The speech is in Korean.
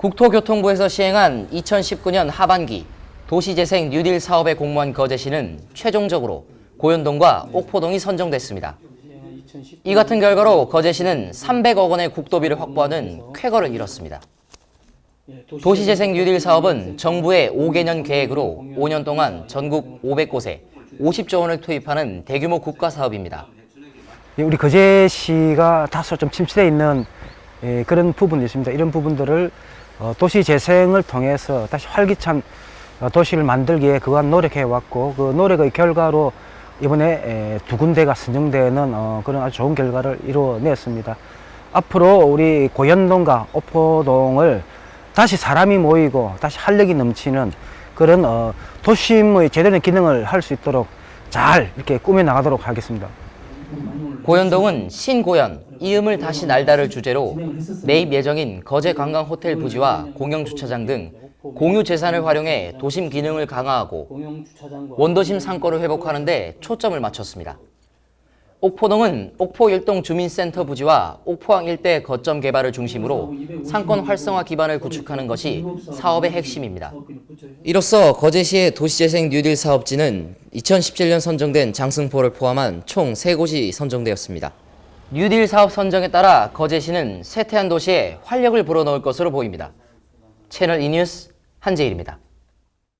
국토교통부에서 시행한 2019년 하반기 도시재생 뉴딜 사업의 공무원 거제 시는 최종적으로 고현동과 옥포동이 선정됐습니다. 이 같은 결과로 거제시는 300억 원의 국도비를 확보하는 쾌거를 이뤘습니다. 도시재생 뉴딜 사업은 정부의 5개년 계획으로 5년 동안 전국 500곳에 50조 원을 투입하는 대규모 국가 사업입니다. 예, 우리 거제시가 다소 좀 침체되어 있는 예, 그런 부분이 있습니다. 이런 부분들을 어, 도시 재생을 통해서 다시 활기찬 어, 도시를 만들기에 그간 노력해 왔고 그 노력의 결과로 이번에 에, 두 군데가 선정되는 어, 그런 아주 좋은 결과를 이루어냈습니다. 앞으로 우리 고현동과 오포동을 다시 사람이 모이고 다시 활력이 넘치는 그런 어, 도심의 제대로 된 기능을 할 수 있도록 잘 이렇게 꾸며 나가도록 하겠습니다. 고현동은 신고현, 이음을 다시 날다를 주제로 매입 예정인 거제 관광 호텔 부지와 공영 주차장 등 공유 재산을 활용해 도심 기능을 강화하고 원도심 상권을 회복하는 데 초점을 맞췄습니다. 옥포동은 옥포 일동 주민센터 부지와 옥포항 일대 거점 개발을 중심으로 상권 활성화 기반을 구축하는 것이 사업의 핵심입니다. 이로써 거제시의 도시재생 뉴딜 사업지는 2017년 선정된 장승포를 포함한 총 3곳이 선정되었습니다. 뉴딜 사업 선정에 따라 거제시는 쇠퇴한 도시에 활력을 불어넣을 것으로 보입니다. 채널 E 뉴스 한재일입니다.